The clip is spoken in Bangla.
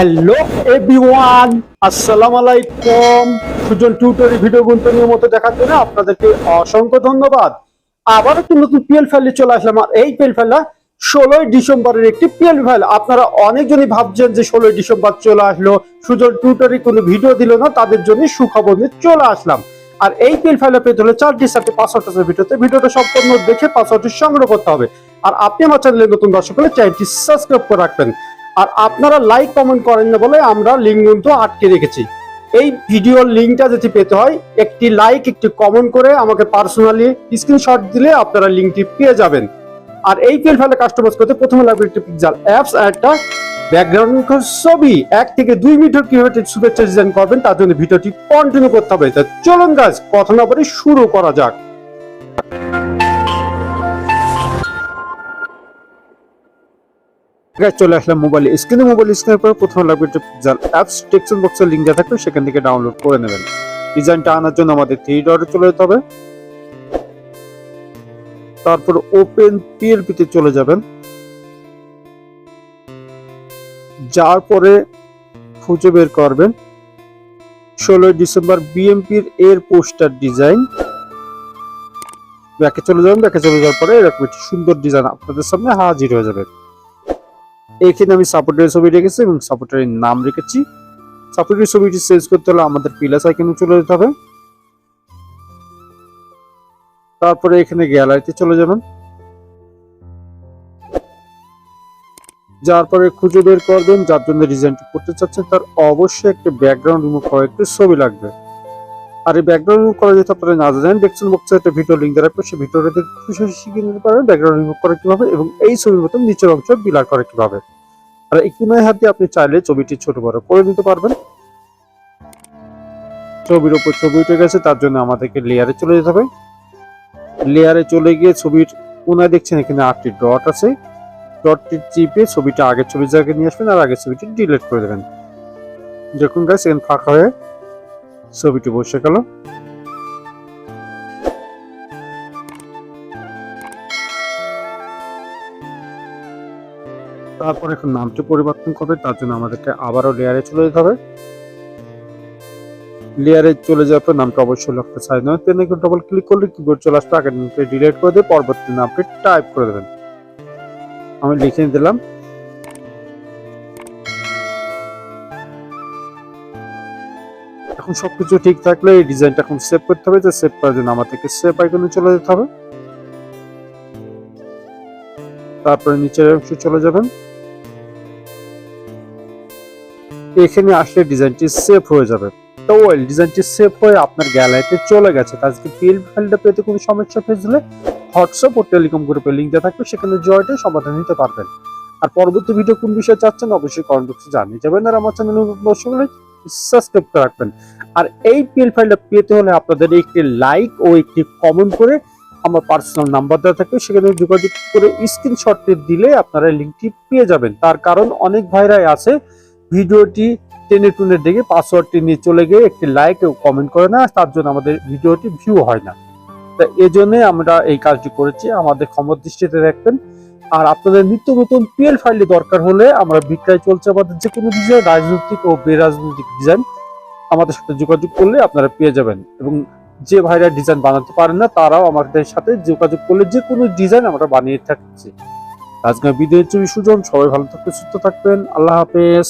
হ্যালো এভরিওয়ান আসসালামু আলাইকুম সুজন টিউটরি ভিডিও গুন্তনীয় মতো দেখার জন্য আপনাদেরকে অসংখ্য ধন্যবাদ। আবার একটি নতুন পিএল ফাইলে চলে আসলাম আর এই পিএল ফাইলটা ষোলোই ডিসেম্বরের একটি পিএল ফাইল আপনারা অনেকজনই ভাবছেন যে ষোলোই ডিসেম্বর চলে আসলো। সুজন টিউটরি কোনো ভিডিও দিল না, তাদের জন্য সুখবর নিয়ে চলে আসলাম। আর এই পিএল ফাইলে পেতে হলে চারটি সাথে পাসওয়ার্ড আছে ভিডিওতে। ভিডিওটা সম্পূর্ণ দেখে পাসওয়ার্ডটি সংগ্রহ করতে হবে। আর আপনি আমার চ্যানেলে নতুন দর্শক হলে চ্যানেলটি সাবস্ক্রাইব করে রাখবেন। আর আপনারা লাইক কমেন্ট করেন না বলে আমরা লিঙ্ক কিন্তু আটকে রেখেছি। এই ভিডিওর লিঙ্কটা যদি পেতে হয়, একটি লাইক একটি কমেন্ট করে আমাকে পার্সোনালি স্ক্রিনশট দিলে আপনারা লিঙ্কটি পেয়ে যাবেন। আর এই পিএল ফেলে কাস্টমাইজ করতে প্রথমে লাগবে একটি পিক্সেল অ্যাপস একটা ব্যাকগ্রাউন্ড ছবি। এক থেকে দুই মিটার কীভাবে শুভেচ্ছা ডিজাইন করবেন, তার জন্য ভিডিওটি কন্টিনিউ করতে হবে। চলুন গাছ কথা না বলে শুরু করা যাক। গাইস চলে আসলাম মোবাইল স্ক্রিনে মোবাইল স্ক্রিনের পর প্রথমে লাগবে পিক্সেল অ্যাপস টেক্সট বক্সের লিঙ্ক দেওয়া থাকবে, সেখান থেকে ডাউনলোড করে নেবেন। ডিজাইনটা আনার জন্য আমাদের থ্রি ডটে চলে যেতে হবে। তারপর ওপেন পিএলপি তে চলে যাবেন। যার পরে খুঁজে বের করবেন। ষোলোই ডিসেম্বর বিএমপির এর পোস্টার ডিজাইন ব্যাকে চলে যাবেন, ব্যাকে চলে যাওয়ার পরে এরকম একটি সুন্দর ডিজাইন আপনাদের সামনে হাজির হয়ে যাবে। এখানে আমি সাপোর্টের ছবি রেখেছি এবং সাপোর্টারের নাম রেখেছি। সাপোর্টের ছবিটি চেঞ্জ করতে হলে আমাদের প্লাস আইকনে চলে যেতে হবে। তারপরে এখানে গ্যালারিতে চলে যাবেন। যার পরে খুঁজে বের করবেন, যার জন্য ডিজাইনটি করতে চাচ্ছেন, তার অবশ্যই একটা ব্যাকগ্রাউন্ড রিমুভ করা একটু ছবি লাগবে। আর এই ব্যাকগ্রাউন্ড করা যেতে আপনারা না জানেন দেখছেন বক্সে একটা ভিডিও লিঙ্ক দেওয়া রাখবে সেই ভিডিওটা শিখে নিতে পারবেন ব্যাকগ্রাউন্ড রিমুভ করা কীভাবে এবং এই ছবির মতন নিচের অংশ বিলার করা কীভাবে। আর এই কোনায় হাতে আপনি চাইলে ছবিটি ছোট বড় করে নিতে পারবেন। ছবির উপর ছবি উঠে গেছে, তার জন্য আমাদেরকে লেয়ারে চলে যেতে হবে। লেয়ারে চলে গিয়ে ছবির কোনায় দেখছেন, এখানে আটটি ডট আছে। ডটটি চিপে ছবিটা আগের ছবির জায়গায় নিয়ে আসবেন আর আগের ছবিটি ডিলিট করে দেবেন। যখন গাছ এখানে ফাঁকা হয়ে ছবিটি বসে গেল। তারপর এখন নামটি পরিবর্তন করবে, তার জন্য আমাদেরকে আবারও লেয়ারে চলে যেতে হবে। লেয়ারে চলে যাওয়ার পর নামটা অবশ্যই লক্ষ্য সাইজ নয় পেনে ডবল ক্লিক করলে কিবোর্ড চলে আসবে। আগের নামটা ডিলিট করে দিয়ে পরবর্তী নামটি টাইপ করে দেবেন। আমি লিখে দিলাম এখন সবকিছু ঠিক থাকলে এই ডিজাইনটা এখন সেভ করতে হবে, যে সেভ করার জন্য আমাদেরকে সেভ আইকনে চলে যেতে হবে। তারপরে নিচের অংশে চলে যাবেন। এখানে আসলে ডিজাইনটি সেভ হয়ে যাবে। তো ওয়েল ডিজাইনটি সেভ হয়ে আপনার গ্যালারিতে চলে গেছে। আজকে পিএল ফাইলটা পেতে কোনো সমস্যা ফেসলে হোয়াটসঅ্যাপ ও টেলিকম গ্রুপে লিঙ্ক দেওয়া থাকবে। সেখানে জয়েন্টে সমাধান নিতে পারবেন। আর পরবর্তী ভিডিও কোন বিষয়ে চাচ্ছেন অবশ্যই কমেন্ট বক্সে জানিয়ে যাবেন। আর আমার চ্যানেল দর্শক হলে সাবস্ক্রাইব করে রাখবেন। আর এই পিএল ফাইলটা পেতে হলে আপনাদের একটি লাইক ও একটি কমেন্ট করে আমার পার্সোনাল নাম্বার দেওয়া থাকবে সেখানে যোগাযোগ করে স্ক্রিনশট দিলে আপনারা লিঙ্কটি পেয়ে যাবেন। তার কারণ অনেক ভাইরাই আছে, ভিডিওটি টেনে টুনে দেখে পাসওয়ার্ডটি নিয়ে চলে গিয়ে একটি লাইক ও কমেন্ট করে না, তার জন্য আমাদের ভিডিওটি ভিউ হয় না। তা এই জন্যই আমরা এই কাজটি করেছি। আমাদের ক্ষমর দৃষ্টিতে রাখবেন আর আপনাদের নিত্য নতুন পিএল ফাইলে দরকার হলে আমরা বিক্রয় চলছে আমাদের যে কোনো ডিজাইন রাজনৈতিক ও বেরাজনৈতিক ডিজাইন আমাদের সাথে যোগাযোগ করলে আপনারা পেয়ে যাবেন। এবং যে ভাইরা ডিজাইন বানাতে পারেন না, তারাও আমাদের সাথে যোগাযোগ করলে যে কোনো ডিজাইন আমরা বানিয়ে থাকছি। আজকে বিদায় চবি সুজন সবাই ভালো থাকতে সুস্থ থাকবেন, আল্লাহ হাফেজ।